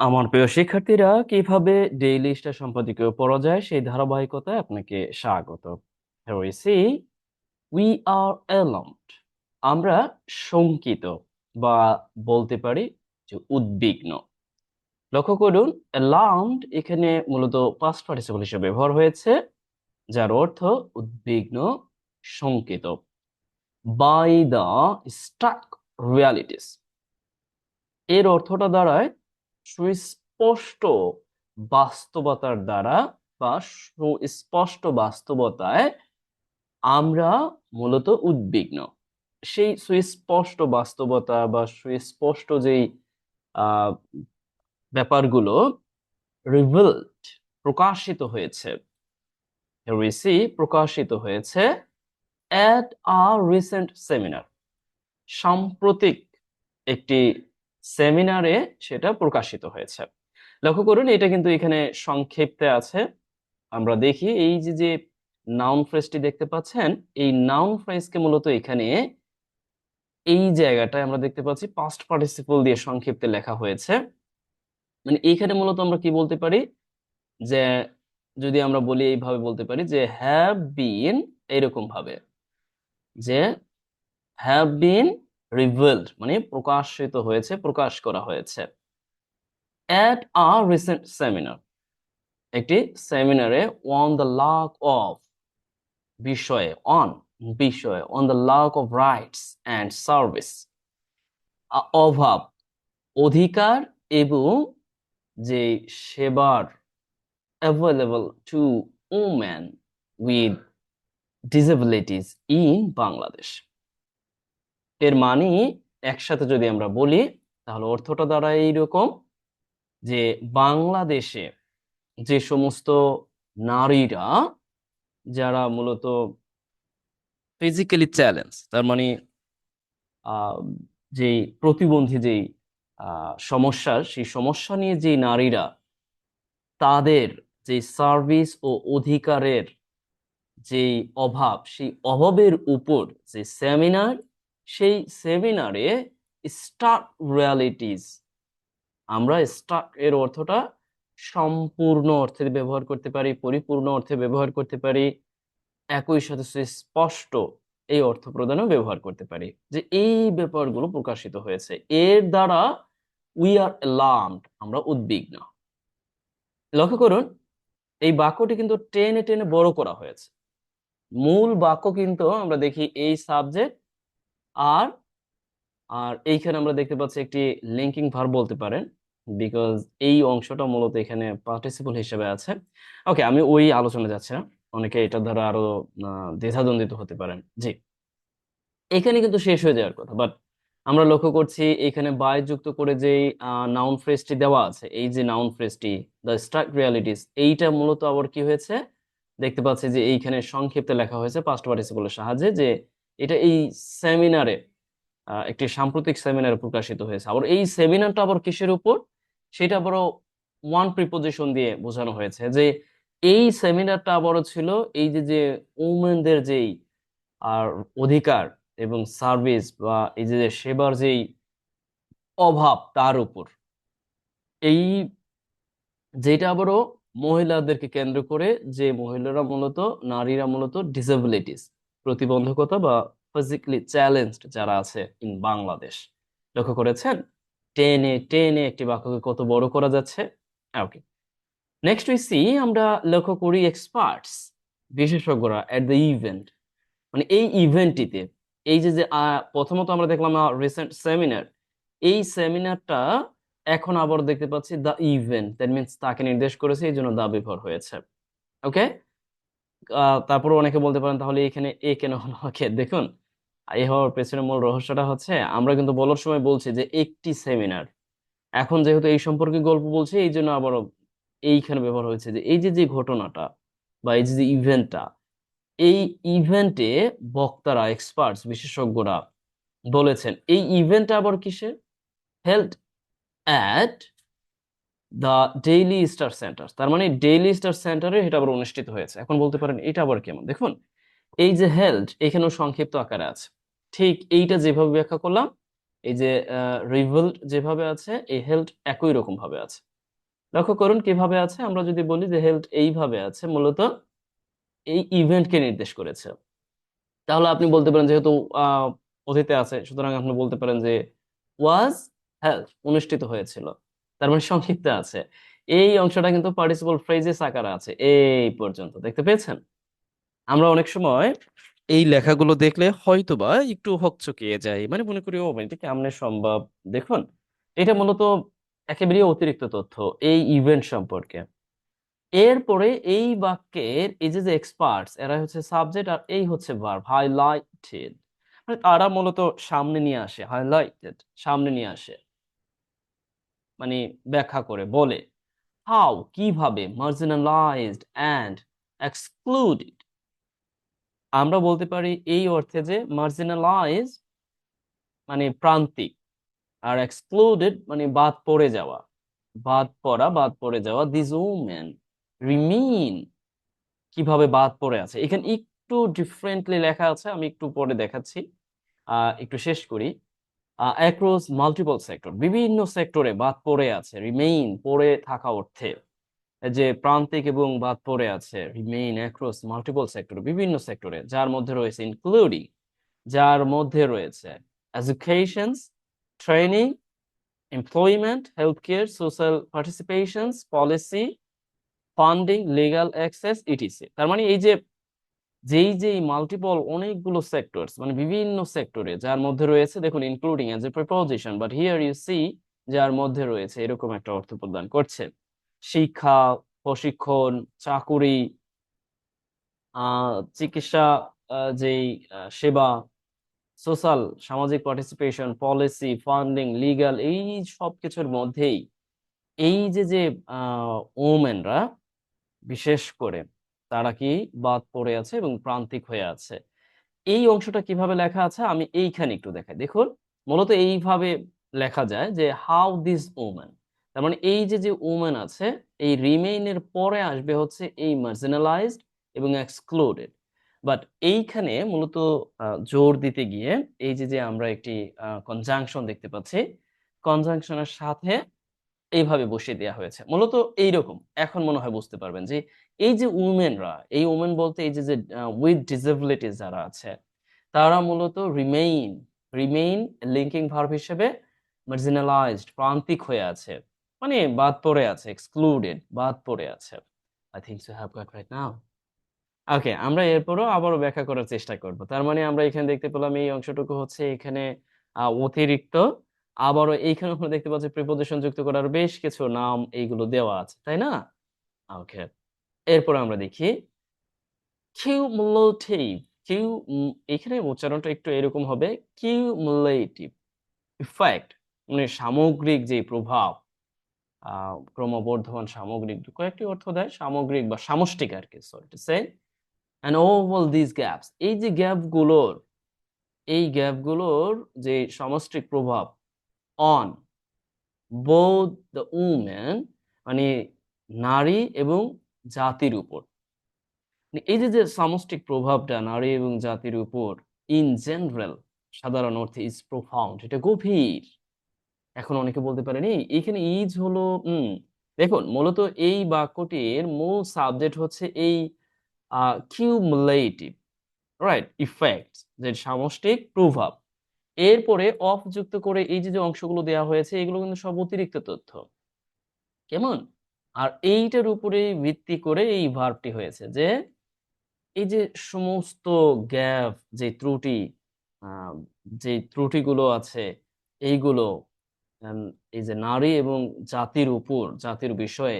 আমার প্রিয় শিক্ষার্থীরা, কীভাবে ডেইলি স্টার সম্পাদকীয় পড়া যায় সেই ধারাবাহিকতায় আপনাকে স্বাগত। উই আর অ্যালার্মড আমরা শঙ্কিত বা বলতে পারি যে উদ্বিগ্ন। লক্ষ্য করুন অ্যালার্মড এখানে মূলত পাস্ট পার্টিসিপল হিসেবে ব্যবহার হয়েছে, যার অর্থ উদ্বিগ্ন, শঙ্কিত। বাই দ্য স্টাক রিয়ালিটিস এর অর্থটা দাঁড়ায় সুস্পষ্ট বাস্তবতার দ্বারা বা সুস্পষ্ট বাস্তবতায় আমরা মূলত উদ্বিগ্ন। সেই সুস্পষ্ট বাস্তবতা বা সুস্পষ্ট যেই ব্যাপারগুলো রিভিলড প্রকাশিত হয়েছে। রিসি প্রকাশিত হয়েছে অ্যাট আ রিসেন্ট সেমিনার সাম্প্রতিক একটি সেমিনারে সেটা প্রকাশিত হয়েছে। লক্ষ্য করুন, এটা কিন্তু এখানে সংক্ষেপে আছে। আমরা দেখি এই যে যে নাউন ফ্রেজটি দেখতে পাচ্ছেন, এই নাউন ফ্রেজকে মূলত এখানে এই জায়গাটায় আমরা দেখতে পাচ্ছি পাস্ট পার্টিসিপল দিয়ে সংক্ষিপ্তে লেখা হয়েছে। মানে এইখানে মূলত আমরা কি বলতে পারি? যে যদি আমরা বলি এইভাবে বলতে পারি যে হ্যাভ বিন এইরকম ভাবে যে হ্যাভ বিন রিভিলড মানে প্রকাশিত হয়েছে, প্রকাশ করা হয়েছে। অ্যাট আ রিসেন্ট সেমিনার একটি সেমিনারে অন দ্য লাক অফ বিষয়ে অন বিষয়ে on the lack of rights and service অভাব, অধিকার এবং যে সেবার available to woman with disabilities in Bangladesh এর মানে একসাথে যদি আমরা বলি, তাহলে অর্থটা দাঁড়ায় এইরকম যে বাংলাদেশে যে সমস্ত নারীরা, যারা মূলত ফিজিক্যালি চ্যালেঞ্জ তার মানে যেই প্রতিবন্ধী যেই সমস্যা, সেই সমস্যা নিয়ে যে নারীরা তাদের যে সার্ভিস ও অধিকারের যেই অভাব, সেই অভাবের উপর যে সেমিনার সেই সেমিনারে স্টার্ক রিয়ালিটিস আমরা স্টার্ক এর অর্থটা সম্পূর্ণ অর্থে ব্যবহার করতে পারি, পরিপূর্ণ অর্থে ব্যবহার করতে পারি, একই সাথে স্পষ্ট এই অর্থ প্রদানেও ব্যবহার করতে পারি যে এই ব্যাপারগুলো প্রকাশিত হয়েছে। এর দ্বারা উই আর অ্যালার্মড আমরা উদ্বিগ্ন। লক্ষ্য করুন, এই বাক্যটি কিন্তু টেনে টেনে বড় করা হয়েছে। মূল বাক্য কিন্তু আমরা দেখি এই সাবজেক্ট আর আর এইখানে আমরা দেখতে পাচ্ছি একটি লিঙ্কিং ভার্ব বলতে পারেন বিকজ এই অংশটা মূলত এখানে পার্টিসিপল হিসেবে আছে। ওকে আমি ওই আলোচনা যাচ্ছি না। অনেকে এটা দ্বারা আরও দ্বিধাদ্বন্দ্বিত হতে পারেন। জি। এখানে কিন্তু শেষ হয়ে যাওয়ার কথা বাট আমরা লক্ষ্য করছি এখানে বাই যুক্ত করে যেই নাউন ফ্রেজটি দেওয়া আছে, এই যে নাউন ফ্রেজটি দ্য স্ট্রাক রিয়ালিটিস এইটা মূলত আবার কি হয়েছে? দেখতে পাচ্ছি যে এইখানে সংক্ষিপ্তে লেখা হয়েছে পাস্ট পার্টিসিপলের সাহায্যে যে এটা এই সেমিনারে একটি সাম্প্রতিক সেমিনারে প্রকাশিত হয়েছে। আবার এই সেমিনারটা আবার কিসের উপর? সেটা আবারও ওয়ান প্রিপোজিশন দিয়ে বোঝানো হয়েছে যে এই সেমিনারটা আবারও ছিল এই যে যে উমেনদের যেই আর অধিকার এবং সার্ভিস বা এই যে যে সেবার যেই অভাব তার উপর। এই যেটা আবারও মহিলাদেরকে কেন্দ্র করে যে মহিলারা মূলত, নারীরা মূলত ডিসেবিলিটিস প্রতিবন্ধকতা বা ফিজিক্যালি চ্যালেঞ্জড যারা আছে ইন বাংলাদেশ লক্ষ্য করেছেন? টেনে টেনে একটি বাক্যকে কত বড় করা যাচ্ছে? ওকে নেক্সট উই সি আমরা লক্ষ্য করি এক্সপার্টস বিশেষজ্ঞরা এট দ্য ইভেন্ট মানে এই ইভেন্টটিতে এই যে যে প্রথমত আমরা দেখলাম রিসেন্ট সেমিনার এই সেমিনারটা এখন আবার দেখতে পাচ্ছি দ্য ইভেন্ট দ্যাট মিনস তাকে নির্দেশ করেছে, এই জন্য দা ব্যবহার হয়েছে। ওকে তারপর অনেকে বলতে পারেন, তাহলে এখানে এ কেন হলো? ওকে, দেখুন, এ হওয়ার পেছনে মূল রহস্যটা হচ্ছে, আমরা কিন্তু বলার সময় বলছি যে একটি সেমিনার। এখন যেহেতু এই সম্পর্কে গল্প বলছি, এই জন্য আবারও এইখানে ব্যবহার হয়েছে যে এই যে যে ঘটনাটা বা এই যে যে ইভেন্টটা এই ইভেন্টে বক্তারা এক্সপার্টস বিশেষজ্ঞরা বলেছেন, এই ইভেন্টটা আবার কিসের? Held at the Daily Star Centre তার মানে ডেইলি স্টার সেন্টারে এটা আবার অনুষ্ঠিত হয়েছে। এখন বলতে পারেন এটা আবার কেমন? দেখুন, এই যে হেল্ড এখানেও সংক্ষিপ্ত আকারে আছে। ঠিক এইটা যেভাবে ব্যাখ্যা করলাম, এই যে রিভেল্ড যেভাবে আছে, এই হেল্ড একই রকম ভাবে আছে। লক্ষ্য করুন কীভাবে আছে। আমরা যদি বলি যে হেল্ড এইভাবে আছে, মূলত এই ইভেন্টকে নির্দেশ করেছে। তাহলে আপনি বলতে পারেন যেহেতু অতীতে আছে, সুতরাং আপনি বলতে পারেন যে ওয়াজ হেল্ড অনুষ্ঠিত হয়েছিল। তার মানে সংক্ষিপ্ত আছে। এই অংশটা কিন্তু পার্টিসিপল ফ্রেজেস আকারে আছে, এই পর্যন্ত, দেখতে পেয়েছেন? আমরা অনেক সময় এই লেখাগুলো দেখলে হয়তোবা একটু হকচকিয়ে যাই মানে মনে করি, ও মানে এটা কেমনে সম্ভব? দেখুন, এটা মূলত একেবারেই অতিরিক্ত তথ্য, এই ইভেন্ট সম্পর্কে। এরপরে এই বাক্যের এই যে যে এক্সপার্টস এরা হচ্ছে সাবজেক্ট আর এই হচ্ছে ভার্ব হাইলাইটেড মানে তারা মূলত সামনে নিয়ে আসে হাইলাইটেড সামনে নিয়ে আসে। মানে ব্যাখ্যা করে বলে হাউ কীভাবে? মার্জিনালাইজড অ্যান্ড এক্সক্লুডেড আমরা বলতে পারি এই অর্থে যে মার্জিনালাইজ মানে প্রান্তিক আর এক্সক্লুডেড মানে বাদ পড়ে যাওয়া। বাদ পড়া, বাদ পড়ে যাওয়া দিস উমেন রিমিন কীভাবে বাদ পড়ে আছে? এখানে একটু ডিফারেন্টলি লেখা আছে, আমি একটু পরে দেখাচ্ছি। একটু শেষ করি। অ্যাক্রস মাল্টিপল সেক্টর বিভিন্ন সেক্টরে বাদ পড়ে আছে রিমেইন পড়ে থাকা অর্থে। যে প্রান্তিক এবং বাদ পড়ে আছে রিমেইন অ্যাক্রস মাল্টিপল সেক্টর বিভিন্ন সেক্টরে যার মধ্যে রয়েছে ইনক্লুডিং যার মধ্যে রয়েছে educations training employment health care social participations policy funding legal access etc তার মানে এই যে যেই যেই মাল্টিপল অনেকগুলো সেক্টরস মানে বিভিন্ন সেক্টরে যার মধ্যে রয়েছে, দেখুন including as a preposition but here you see যার মধ্যে রয়েছে, এরকম একটা অর্থ প্রদান করছে। শিক্ষা, প্রশিক্ষণ, চাকুরি চিকিৎসা যেই সেবা সোশ্যাল সামাজিক পার্টিসিপেশন পলিসি ফান্ডিং লিগাল এই সব কিছুর মধ্যেই, এই যে যে ওমেনরা বিশেষ করে তারা কি বাদ পড়ে আছে এবং প্রান্তিক হয়ে আছে? এই অংশটা কীভাবে লেখা আছে? আমি এইখানে একটু দেখাই। দেখুন, মূলত এইভাবে লেখা যায় যে হাউ দিস ওমেন তার মানে এই যে যে ওমেন আছে, এই রিমেইনের পরে আসবে হচ্ছে এই মার্জিনালাইজড এবং এক্সক্লুডেড। বাট এইখানে মূলত জোর দিতে গিয়ে এই যে যে আমরা একটি কনজাংশন দেখতে পাচ্ছি, কনজাংশনের সাথে এইভাবে বসিয়ে দেওয়া হয়েছে। মূলত এইরকম। এখন মনে হয় বুঝতে পারবেন যে, এই যে উমেনরা, এই উমেন বলতে এই যে যে উইথ ডিসেবিলিটিস যারা আছে, তারা মূলত রিমেইন রিমেইন লিঙ্কিং ভার্ব হিসেবে মার্জিনালাইজড প্রান্তিক হয়ে আছে। মানে বাদ পড়ে আছে এক্সক্লুডেড বাদ পড়ে আছে। I think so have got right now okay আমরা এরপরও আবারও ব্যাখ্যা করার চেষ্টা করব। তার মানে আমরা এখানে দেখতে পেলাম এই অংশটুকু হচ্ছে এখানে অতিরিক্ত আবারও এইখানে আমরা দেখতে পাচ্ছি প্রিপোজিশন যুক্ত করার বেশ কিছু নাম এইগুলো দেওয়া আছে, তাই না? ওকে এরপর আমরা দেখি কিউমুলেটিভ কিউ এখানে উচ্চারণটা একটু এরকম হবে কিউমুলেটিভ ইফেক্ট মানে সামগ্রিক যে প্রভাব ক্রমবর্ধমান সামগ্রিক কয়েকটি অর্থ দেয়, সামগ্রিক বা সামষ্টিক আর কি sorry to say and this gaps এই যে গ্যাপগুলোর এই গ্যাপগুলোর যে সামষ্টিক প্রভাব অন বোথ দ্য উমেন মানে নারী এবং জাতির উপর। মানে এই যে যে সামষ্টিক প্রভাবটা নারী এবং জাতির উপর ইন জেনারেল সাধারণ অর্থে ইজ প্রোফাউন্ড এটা গভীর। এখন অনেকে বলতে পারেন, এই, এখানে ইজ হলো উম দেখুন, মূলত এই বাক্যটির মূল সাবজেক্ট হচ্ছে এই কিউমুলেটিভ রাইট ইফেক্ট যে সামষ্টিক প্রভাব। এরপরে অফ যুক্ত করে এই যে যে অংশগুলো দেওয়া হয়েছে, এগুলো কিন্তু সব অতিরিক্ত তথ্য। কেমন? আর এইটার উপরে ভিত্তি করে এই ভার্বটি হয়েছে যে, এই যে সমস্ত গ্যাপ, যে ত্রুটি যে ত্রুটিগুলো আছে, এইগুলো এই যে নারী এবং জাতির উপর, জাতির বিষয়ে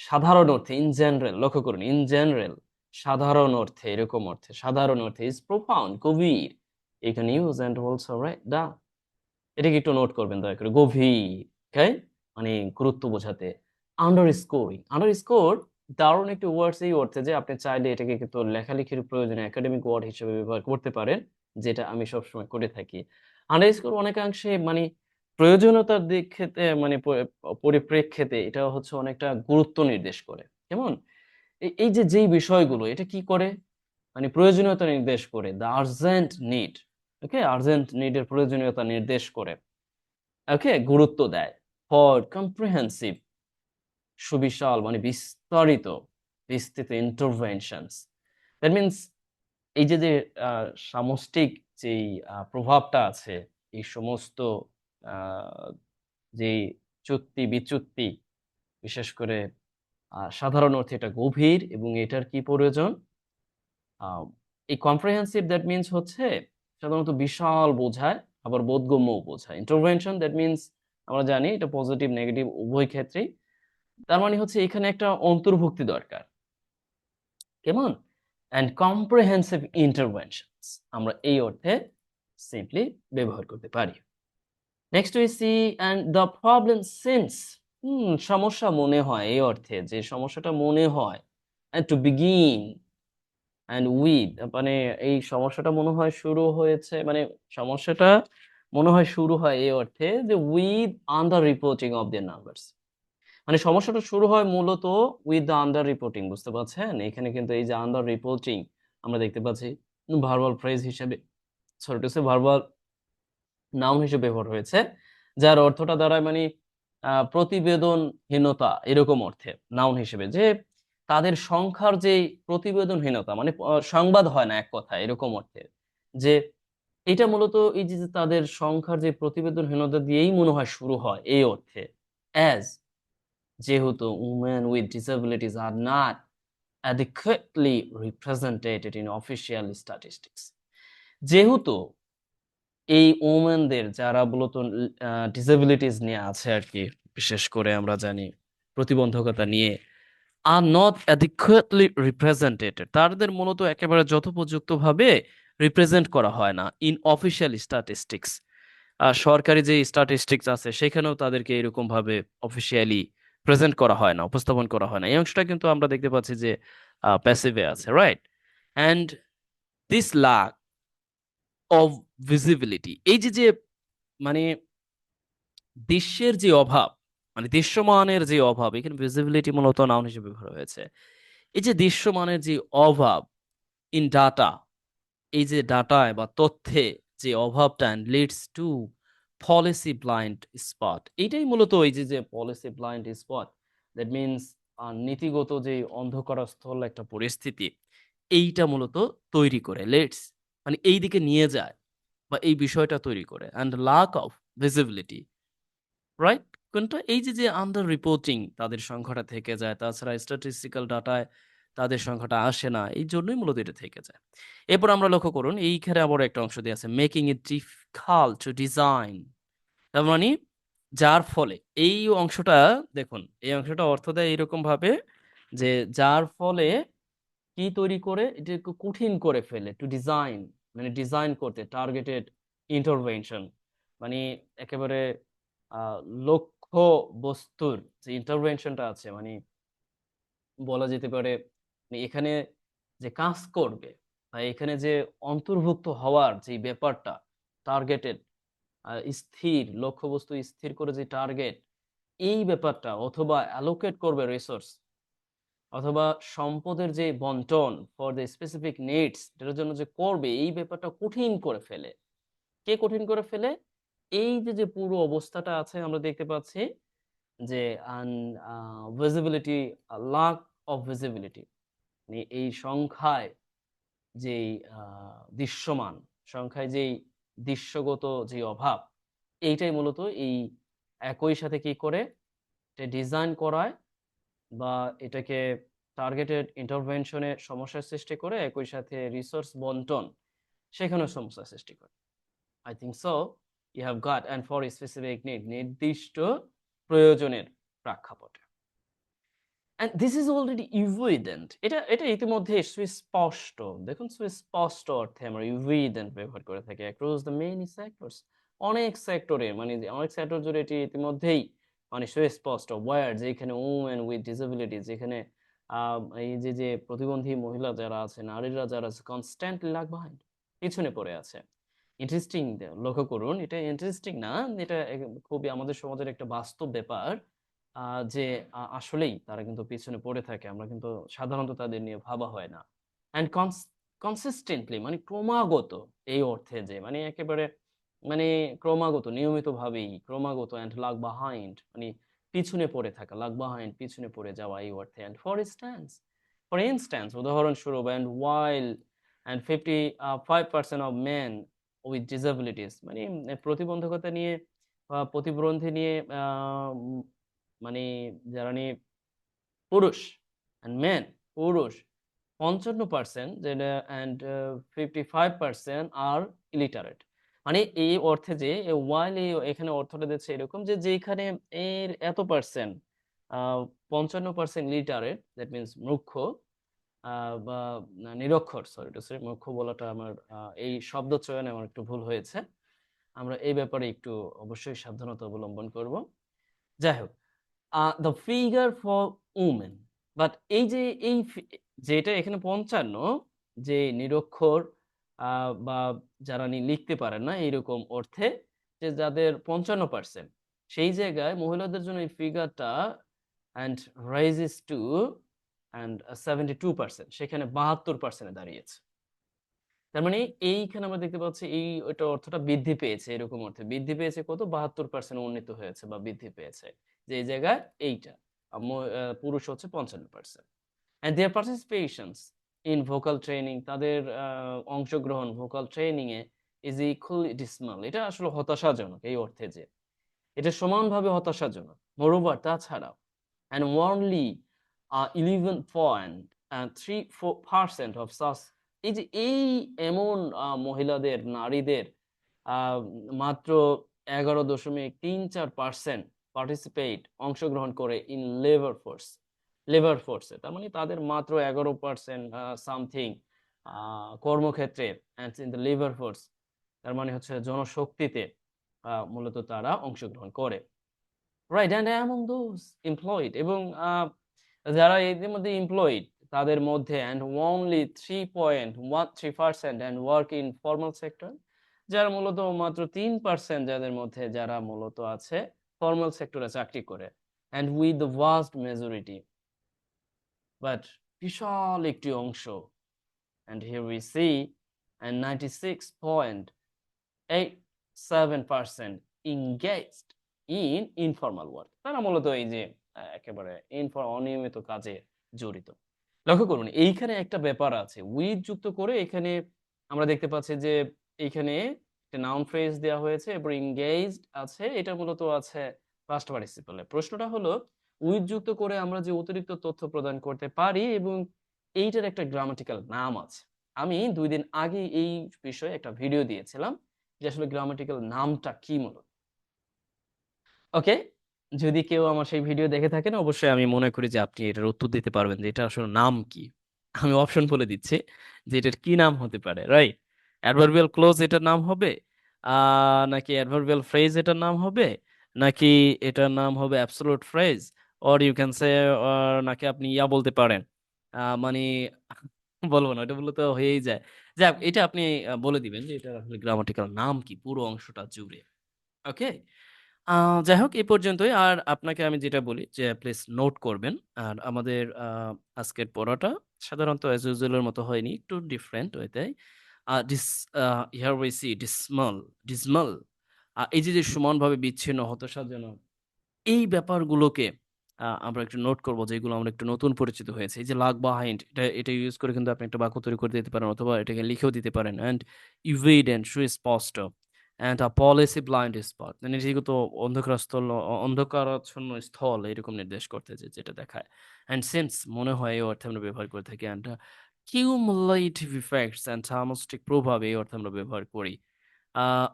সাধারণ অর্থে ইন জেনারেল লক্ষ্য করুন ইন জেনারেল সাধারণ অর্থে, এরকম অর্থে, সাধারণ অর্থে ইজ প্রোফাউন্ড গভীর। এখানে use and also right the এটাকে একটু নোট করবেন, দয়া করে। গভীর ওকে মানে গুরুত্ব বোঝাতে। আন্ডার স্কোরিং আন্ডার স্কোর দারুণ একটি ওয়ার্ডস এই অর্থে যে আপনি চাইলে এটাকে কিন্তু লেখালেখির প্রয়োজনে একাডেমিক ওয়ার্ড হিসেবে ব্যবহার করতে পারেন, যেটা আমি সবসময় করে থাকি। আন্ডার স্কোর অনেকাংশে মানে প্রয়োজনীয়তার দিক ক্ষেত্রে মানে পরিপ্রেক্ষিতে এটা হচ্ছে অনেকটা গুরুত্ব নির্দেশ করে। কেমন? এই এই যে যেই বিষয়গুলো, এটা কি করে? মানে প্রয়োজনীয়তা নির্দেশ করে। The urgent need okay urgent নিডের প্রয়োজনীয়তা নির্দেশ করে। ওকে গুরুত্ব দেয়। ফর কম্প্রিহেন্সিভ সুবিশাল মানে বিস্তারিত, বিস্তৃত ইন্টারভেনশনস দ্যাট মিনস এই যে যে সামষ্টিক যেই প্রভাবটা আছে, এই সমস্ত যে চুক্তি বিচ্যুতি বিশেষ করে সাধারণ অর্থে এটা গভীর এবং এটার কি প্রয়োজন? এই কম্প্রিহেন্সিভ দ্যাট মিনস হচ্ছে সাধারণত বিশাল বোঝায়, আবার বোধগম্যও বোঝায়। ইন্টারভেনশন দ্যাট মিনস আমরা জানি এটা পজিটিভ নেগেটিভ উভয় ক্ষেত্রেই। তার মানে হচ্ছে এখানে একটা অন্তর্ভুক্তি দরকার। কেমন? অ্যান্ড কম্প্রিহেন্সিভ ইন্টারভেনশনস আমরা এই অর্থে সিম্পলি ব্যবহার করতে পারি। Next we see and the problem since সমস্যা মনে হয় এই অর্থে, যে সমস্যাটা মনে হয় and to begin and with মানে এই সমস্যাটা মনে হয় শুরু হয়েছে মানে সমস্যাটা মনে হয় শুরু হয় এই অর্থে যে with under reporting of the numbers মানে সমস্যাটা শুরু হয় মূলত উইথ দ্য আন্ডার রিপোর্টিং বুঝতে পারছেন? এখানে কিন্তু এই যে আন্ডার রিপোর্টিং আমরা দেখতে পাচ্ছি ভার্বাল ফ্রেজ হিসেবে সরি ভার্বাল নাউন হিসেবে ব্যবহার হয়েছে, যার অর্থটা দাঁড়ায় মানে প্রতিবেদনহীনতা এরকম অর্থে নাউন হিসেবে, যে তাদের সংখ্যার যে প্রতিবেদনহীনতা মানে সংবাদ হয় না এক কথা এরকম অর্থে, যে এটা মূলত এই যে তাদের সংখ্যার যে প্রতিবেদনহীনতা দিয়েই মনে হয় শুরু হয়, এই অর্থে অ্যাজ যেহেতু women with disabilities are not adequately represented in official statistics, যেহেতু এই ওমেনদের যারা মূলত ডিসেবিলিটিস নিয়ে আছে আর কি, বিশেষ করে আমরা জানি প্রতিবন্ধকতা নিয়ে আর নট অ্যাডিকুয়েটলি রিপ্রেজেন্টেটেড তাদের মূলত একেবারে যথোপযুক্তভাবে রিপ্রেজেন্ট করা হয় না ইন অফিসিয়াল স্ট্যাটিস্টিক্স আর সরকারি যে স্ট্যাটিস্টিক্স আছে, সেখানেও তাদেরকে এরকম ভাবে অফিসিয়ালি প্রেজেন্ট করা হয় না, উপস্থাপন করা হয় না। এই অংশটা কিন্তু আমরা দেখতে পাচ্ছি যে প্যাসিভে আছে right and this lack of visibility এই যে যে মানে দৃশ্যের যে অভাব মানে দৃশ্যমানের যে অভাব, এখানে ভিজিবিলিটি মূলত নাউন হিসেবে ব্যবহার হয়েছে। এই যে দৃশ্যমানের যে অভাব ইন ডাটা এই যে ডাটায় বা তথ্যে যে অভাবটা leads to policy blind spot এইটাই মূলত এই যে যে policy blind spot that means নীতিগত যে অন্ধকারস্থল একটা পরিস্থিতি, এইটা মূলত তৈরি করে লেটস মানে এই দিকে নিয়ে যায় বা এই বিষয়টা তৈরি করে and lack of visibility right কোনটা এই যে যে আন্ডার রিপোর্টিং তাদের সংখ্যাটা থেকে যায়, তাছাড়া স্ট্যাটিস্টিক্যাল ডাটায় তাদের সংখ্যাটা আসে না, এই জন্যই মূলত এটা থেকে যায়। এরপর আমরা লক্ষ্য করুন, এইখানে আবার একটা অংশ দিয়ে আছে making it difficult to design তার মানে যার ফলে, এই অংশটা, দেখুন, এই অংশটা অর্থ দেয় এরকম ভাবে যে, যার ফলে কি তৈরি করে, এটা একটু কঠিন করে ফেলে টু ডিজাইন মানে ডিজাইন করতে টার্গেটেড ইন্টারভেনশন মানে একেবারে লক্ষ্য বস্তুর যে ইন্টারভেনশনটা আছে মানে বলা যেতে পারে মানে এখানে যে কাজ করবে বা এখানে যে অন্তর্ভুক্ত হওয়ার যে ব্যাপারটা টার্গেটেড স্থির, লক্ষ্যবস্তু স্থির করে যে টার্গেট এই ব্যাপারটা অথবা অ্যালোকেট করবে রিসোর্স অথবা সম্পদের যে বন্টন ফর দ্য স্পেসিফিক নিডস এটার জন্য যে করবে, এই ব্যাপারটা কঠিন করে ফেলে। কে কঠিন করে ফেলে? এই যে যে পুরো অবস্থাটা আছে আমরা দেখতে পাচ্ছি যে un visibility lack of visibility মানে এই সংখ্যায় যেই দৃশ্যমান সংখ্যায় যেই দৃশ্যগত যে অভাব এইটাই মূলত এই একই সাথে কি করে এটা ডিজাইন করায় বা এটাকে টার্গেটেড ইন্টারভেনশনে সমস্যার সৃষ্টি করে একই সাথে রিসোর্স বন্টন সেখানেও সমস্যার সৃষ্টি করে। I think so you have got and for specific need নির্দিষ্ট প্রয়োজনের প্রেক্ষাপটে। And this is already evident এটা এটা ইতিমধ্যে সুস্পষ্ট। দেখুন, সুস্পষ্ট অর্থে আমরা ইভিডেন্ট ব্যবহার করে থাকি। অ্যাক্রস দ্য মেনি সেক্টরস অনেক সেক্টরে মানে অনেক সেক্টর জুড়ে এটি ইতিমধ্যেই মানে সুস্পষ্ট। ওয়ার যেখানে উমেন উইথ ডিসেবিলিটি যেখানে এই যে যে প্রতিবন্ধী মহিলা যারা আছে, নারীরা যারা আছে কনস্ট্যান্টলি লাগ বিহাইন্ড পিছনে পড়ে আছে। ইন্টারেস্টিং লক্ষ্য করুন, এটা ইন্টারেস্টিং না, এটা খুবই আমাদের সমাজের একটা বাস্তব ব্যাপার যে আসলেই তারা কিন্তু পিছনে পড়ে থাকে, আমরা কিন্তু সাধারণত তাদের নিয়ে ভাবা হয় না। অ্যান্ড কনসিস্টেন্টলি মানে ক্রমাগত এই অর্থে যে মানে একেবারে মানে ক্রমাগত, নিয়মিতভাবেই, ক্রমাগত অ্যান্ড লাগ বিহাইন্ড মানে পিছনে পড়ে থাকা লাগ behind, পিছনে পড়ে যাওয়া এই অর্থে। And for instance for instance উদাহরণস্বরূপ, and while, and 55% of men with disabilities মানে প্রতিবন্ধকতা নিয়ে প্রতিবন্ধী নিয়ে মানে যারা নিয়ে পুরুষ অ্যান্ড men, পুরুষ, পঞ্চান্ন পার্সেন্ট যেটা and fifty five percent are illiterate মানে এই অর্থে যে ওয়াইল এখানে অর্থটা দিচ্ছে এরকম যে যেখানে এর এত পার্সেন্ট পঞ্চান্ন পার্সেন্ট লিটারেট দ্যাট মিনস মূর্খ বা নিরক্ষর সরি টু সে মূর্খ বলাটা আমার এই শব্দ চয়নে আমার একটু ভুল হয়েছে। আমরা এই ব্যাপারে একটু অবশ্যই সাবধানতা অবলম্বন করব। যাই হোক the figure for women but এই যে, এই যেটা এখানে পঞ্চান্ন, যে নিরক্ষর বা যারা নি, লিখতে পারেন না এইরকম অর্থে, যে যাদের পঞ্চান্ন পার্সেন্ট সেই জায়গায় মহিলাদের জন্য এই ফিগারটা and rises to and seventy two percent সেখানে বাহাত্তর পার্সেন্টে দাঁড়িয়েছে। তার মানে এইখানে আমরা দেখতে পাচ্ছি এই ওইটা অর্থটা বৃদ্ধি পেয়েছে এরকম অর্থে। বৃদ্ধি পেয়েছে কত? বাহাত্তর পার্সেন্ট উন্নীত হয়েছে বা বৃদ্ধি পেয়েছে। যে এই জায়গায় এইটা পুরুষ হচ্ছে পঞ্চান্ন percent and their participation in vocal training তাদের অংশগ্রহণ ভোকাল ট্রেনিং এ ইজ ইকুয়ালি ডিসমাল এটা আসলে হতাশাজনক এই অর্থে যে। এটা সমানভাবে হতাশাজনক। মোরোভার তাছাড়াও অ্যান্ড ওয়ার্নলি 11.34% অফ সাস এই যে এই এমন মহিলাদের, নারীদের মাত্র এগারো দশমিক তিন চার পার্সেন্ট পার্টিসিপেট অংশগ্রহণ করে ইন লেবার ফোর্স লেবার ফোর্সে তার মানে তাদের মাত্র এগারো পার্সেন্ট সামথিং কর্মক্ষেত্রে and in the labour force তার মানে হচ্ছে জনশক্তিতে মূলত তারা অংশগ্রহণ করে। Right and among those employed এবং যারা এদের মধ্যে এমপ্লয়েড তাদের মধ্যে and only three point one three percent and work in formal sector যারা মূলত মাত্র তিন পার্সেন্ট যাদের মধ্যে যারা মূলত আছে ফর্মাল সেক্টরে চাকরি করে and with the vast majority but বিশাল একটি অংশ and here we see and ninety six point eight seven percent engaged in informal work তারা মূলত এই যে একেবারে ইনফর অনিয়মিত কাজে জড়িত। লক্ষ্য করুন, এইখানে একটা ব্যাপার আছে। উইথ যুক্ত করে এখানে আমরা দেখতে পাচ্ছি যে এইখানে একটা নাউন ফ্রেজ দেওয়া হয়েছে এরপর ইংগেজড আছে। এটা মূলত আছে পাস্ট পার্টিসিপলে প্রশ্নটা হলো উইথ যুক্ত করে আমরা যে অতিরিক্ত তথ্য প্রদান করতে পারি এবং এইটার একটা গ্রামাটিক্যাল নাম আছে। আমি দুই দিন আগে এই বিষয়ে একটা ভিডিও দিয়েছিলাম যে আসলে গ্রামাটিক্যাল নামটা কি মূলত? ওকে যদি কেউ আমার সেই ভিডিও দেখে থাকেন, অবশ্যই আমি মনে করি যে আপনি এটার উত্তর দিতে পারবেন যে এটা আসলে নাম কি। আমি অপশন বলে দিচ্ছি যে এটার কি নাম হতে পারে রাইট অ্যাডভার্বিয়াল ক্লোজ এটার নাম হবে নাকি অ্যাডভার্বিয়াল ফ্রেজ এটার নাম হবে, নাকি এটার নাম হবে absolute phrase or you can say নাকি আপনি ইয়া বলতে পারেন। মানে বলব না এটা বললে তো হয়েই যায়। যাক, এটা আপনি বলে দিবেন যে এটা আসলে গ্রামাটিক্যাল নাম কি, পুরো অংশটা জুড়ে। ওকে যাই হোক এই পর্যন্তই। আর আপনাকে আমি যেটা বলি যে প্লিজ নোট করবেন। আর আমাদের আজকের পড়াটা সাধারণত অ্যাজ ইউজুয়ালের মতো হয়নি, একটু ডিফারেন্ট হইতে this here we see dismal dismal এই যে যে, সমানভাবে বিচ্ছিন্ন হতাশাজনক এই ব্যাপারগুলোকে আমরা একটু নোট করব যেগুলো আমরা একটু নতুন পরিচিত হয়েছে। এই যে লাগ বাহাইন্ড এটা এটা ইউজ করে কিন্তু আপনি একটা বাক্য তৈরি করে দিতে পারেন অথবা এটাকে লিখেও দিতে পারেন। অ্যান্ড ইভিডেন্ট সুস্পষ্ট। And a policy blind spot মানে যেগুলো অন্ধকারস্থল, অন্ধকারাচ্ছন্ন স্থল এরকম নির্দেশ করতে যে যেটা দেখায়। অ্যান্ড সেন্স মনে হয় এই অর্থে আমরা ব্যবহার করে থাকি অ্যান্ড কিউমুলেটিভ ইফেক্টস অ্যান্ড সামষ্টিক প্রভাব এই অর্থে আমরা ব্যবহার করি।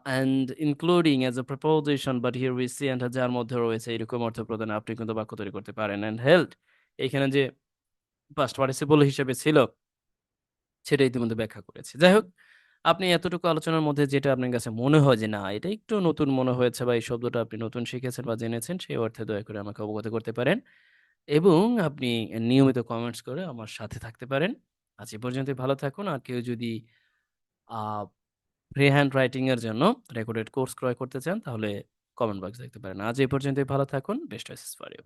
And including as a proposition but here we see and যার মধ্যে রয়েছে এরকম অর্থ প্রদান আপনি কিন্তু বাক্য তৈরি করতে পারেন। অ্যান্ড হেল্ড এখানে যে পাস্ট পার্টিসিপল হিসেবে ছিল, সেটা ইতিমধ্যে ব্যাখ্যা করেছে। যাই হোক আপনি এতটুকু আলোচনার মধ্যে যেটা আপনার কাছে মনে হয় যে, না, এটা একটু নতুন মনে হয়েছে বা এই শব্দটা আপনি নতুন শিখেছেন বা জেনেছেন, সেই অর্থে দয়া করে আমাকে অবগত করতে পারেন। এবং আপনি নিয়মিত কমেন্টস করে আমার সাথে থাকতে পারেন। আজ এ পর্যন্তই, ভালো থাকুন। আর কেউ যদি ফ্রি হ্যান্ড রাইটিং এর জন্য রেকর্ডেড কোর্স ক্রয় করতে চান, তাহলে কমেন্ট বক্স দেখতে পারেন। আজ এই পর্যন্তই, ভালো থাকুন। Best wishes for you